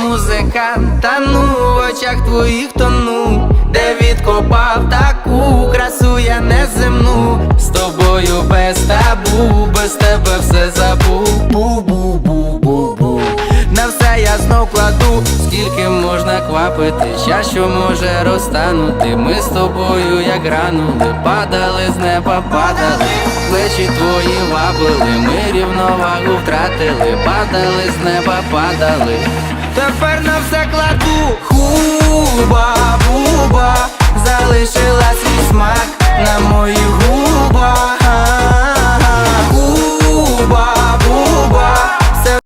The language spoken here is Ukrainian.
музикант, тану в очах твоїх тону, де відкопав таку красу я неземну. З тобою без табу, без тебе все забув. Бу-бу-бу-бу-бу На все я знов кладу, скільки можна квапити, щас що може розтанути. Ми з тобою, як гранули, падали з неба, падали, плечі твої вабили, ми рівновагу втратили, падали з неба, падали. Тепер на все кладу. Хуба,